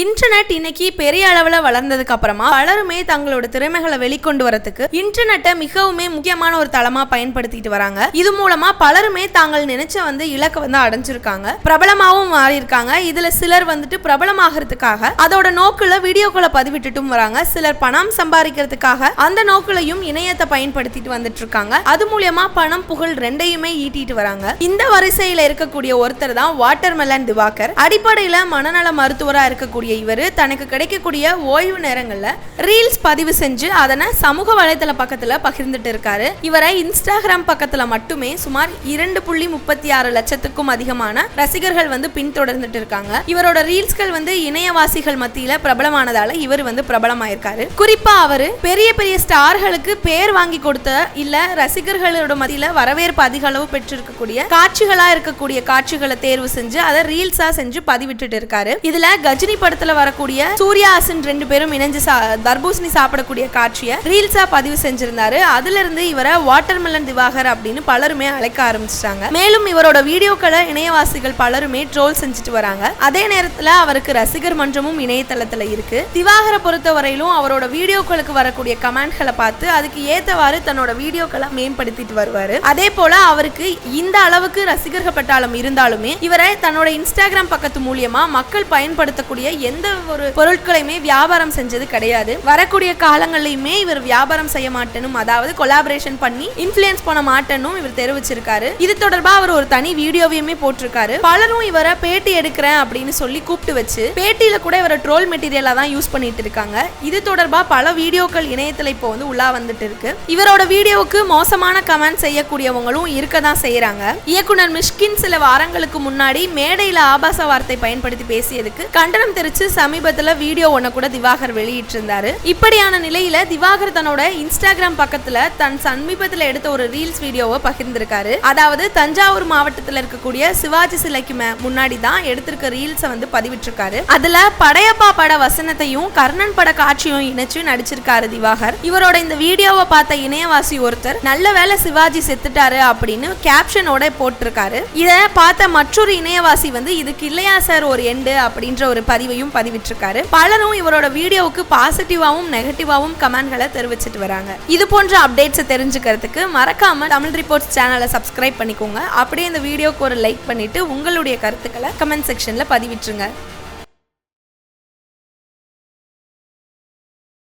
Internet இன்னைக்கு பெரிய அளவில் வளர்ந்ததுக்கு அப்புறமா பலருமே தங்களோட திறமைகளை வெளிக்கொண்டு வரதுக்கு இன்டர்நெட்டை மிகவுமே முக்கியமான ஒரு தளமா பயன்படுத்திட்டு வராங்க. இது மூலமா பலருமே தாங்கள் நினைச்ச வந்து இலக்கை வந்து அடைஞ்சிருக்காங்க. பிரபலமாகவும் மாறியிருக்காங்க. இதுல சிலர் வந்துட்டு பிரபலமாகறதுக்காக அதோட நோக்குல வீடியோக்களை பதிவிட்டுட்டும் வராங்க. சிலர் பணம் சம்பாதிக்கிறதுக்காக அந்த நோக்குலையும் இணையத்தை பயன்படுத்திட்டு வந்துட்டு இருக்காங்க அது மூலியமா பணம் புகழ் ரெண்டையுமே ஈட்டிட்டு வராங்க. இந்த வரிசையில இருக்கக்கூடிய ஒருத்தர் தான் வாட்டர் மெலன் திவாகர். அடிப்படையில மனநல மருத்துவரா இருக்கக்கூடிய இவர். தனக்கு கிடைக்கக்கூடிய ஓய்வு நேரங்களில் ரீல்ஸ் பதிவு செஞ்சு அதனை சமூக வலைதள பக்கத்தில் பகிர்ந்துட்டு இருக்காரு. இவரை இன்ஸ்டாகிராம் பக்கத்தில் மட்டுமே சுமார் இரண்டு புள்ளி முப்பத்தி ஆறு லட்சத்துக்கும் அதிகமான ரசிகர்கள் வந்து பின்தொடர்ந்துட்டு இருக்காங்க. இவரோட ரீல்ஸ்கள் வந்து இணையவாசிகள் மத்தியில் பிரபலமானதால இவர் வந்து பிரபலமாயிருக்காரு. குறிப்பா அவரு பெரிய பெரிய ஸ்டார்களுக்கு பேர் வாங்கி கொடுத்த இல்ல ரசிகர்களோட மத்தியில வரவேற்பு அதிக அளவு பெற்றிருக்கக்கூடிய காட்சிகளா இருக்கக்கூடிய காட்சிகளை தேர்வு செஞ்சு அதை ரீல்ஸா செஞ்சு பதிவிட்டுட்டு இருக்காரு. இதுல கஜினி படத்துல வரக்கூடிய சூர்யா ஹாசன் ரெண்டு பேரும் இணைஞ்சு சா- தர்பூசணி சாப்பிடக்கூடிய காட்சியை ரீல்ஸா பதிவு செஞ்சிருந்தாரு. அதுல இருந்து இவரை வாட்டர்மெலன் திவாகர் அப்படின்னு பலருமே அழைக்க ஆரம்பிச்சிட்டாங்க. மேலும் இவரோட வீடியோக்களை இணையவாசிகள் பலருமே ட்ரோல் செஞ்சுட்டு வராங்க. அதே நேரத்துல அவருக்கு ரசிகர் மன்றமும் இணையதளத்துல இருக்கு. திவாகரை பொறுத்தவரையிலும் அவரோட வீடியோக்களுக்கு வரக்கூடிய கமெண்ட்களை பார்த்து அதுக்கு ஏத்தவாறு தன்னோட வீடியோக்களை மேம்படுத்திட்டு வருவாரு. அதே போல அவருக்கு இந்த அளவுக்கு ரசிகர்கள் பட்டாளம் இருந்தாலுமே இவரை தன்னோட இன்ஸ்டாகிராம் பக்கத்து மூலியமா மக்கள் பயன்படுத்தக்கூடிய எந்த ஒரு பொருட்களையுமே வியாபாரம் செஞ்சது கிடையாது. வரக்கூடிய காலங்களிலுமே இவர் வியாபாரம் செய்ய மாட்டேனும். அதாவது கொலாபரேஷன் பண்ணி இன்ஃப்ளூயன்ஸ் பண்ண மாட்டேனும் இவர் தெரிவிச்சிருக்காரு. இது தொடர்பா அவர் ஒரு தனி வீடியோவையுமே போட்டிருக்காரு. பலரும் இவரை பேட்டி எடுக்கிறேன் அப்படின்னு சொல்லி கூப்பிட்டு வச்சு பேட்டியில கூட இவரை ட்ரோல் மெட்டீரியலா தான் யூஸ் பண்ணிட்டு இருக்காங்க. இது தொடர்பா பல வீடியோக்கள் இணையத்துல இப்போ வந்து உள்ளா வந்துட்டு இருக்கு. இவரோட வீடியோவுக்கு மோசமான கமெண்ட் செய்யக்கூடியவங்களும் இருக்க தான் செய்யறாங்க இயக்குனர் மிஷ்கின் சில வாரங்களுக்கு முன்னாடி மேடையில ஆபாச வார்த்தை பயன்படுத்தி பேசியதுக்கு கண்டனம் தெரிவித்து சமீபத்துல வீடியோ ஒன்ன கூட திவாகர் வெளியிட்டிருந்தாரு. இப்படியான நிலையில திவாகர் தன்னோட இன்ஸ்டாகிராம் பக்கத்துல தன் சமீபத்துல எடுத்த ஒரு ரீல்ஸ் வீடியோவை பகிர்ந்திருக்காரு. அதாவது தஞ்சாவூர் மாவட்டத்துல இருக்கக்கூடிய சிவாஜி சிலைக்கு மே- முன்னாடி தான் எடுத்திருக்க ரீல்ஸை வந்து பதிவிட்டிருக்காரு. அதுல படையப்பா பட வசனத்தையும் கர்ணன் பட காட்சியும் இணைச்சு நடிச்சிருக்காரு திவாகர். இவரோட இந்த வீடியோவை பார்த்த இணையவாசி ஒருத்தர் நல்ல வேளை சிவாஜி செத்துட்டாரு அப்படின்னு கேப்ஷனோட போட்டிருக்காரு. இதை பார்த்த மற்றொரு இணையவாசி வந்து இதுக்கு இல்லையா சார் ஒரு எண்டு? அப்படின்ற ஒரு பதிவையும் பதிவிட்டிருக்காரு. பலரும் இவரோட வீடியோவுக்கு பாசிட்டிவாவும் நெகட்டிவாவும் கமெண்ட்களை தெரிவிச்சிட்டு வராங்க. இது போன்ற அப்டேட்ஸை தெரிஞ்சுக்கிறதுக்கு மறக்காம தமிழ் ரிப்போர்ட்ஸ் சேனலை சப்ஸ்கிரைப் பண்ணிக்கோங்க. அப்படியே இந்த வீடியோக்கு ஒரு லைக் பண்ணிட்டு உங்களுடைய கருத்துக்களை கமெண்ட் செக்ஷன்ல பதிவிட்டுருங்க.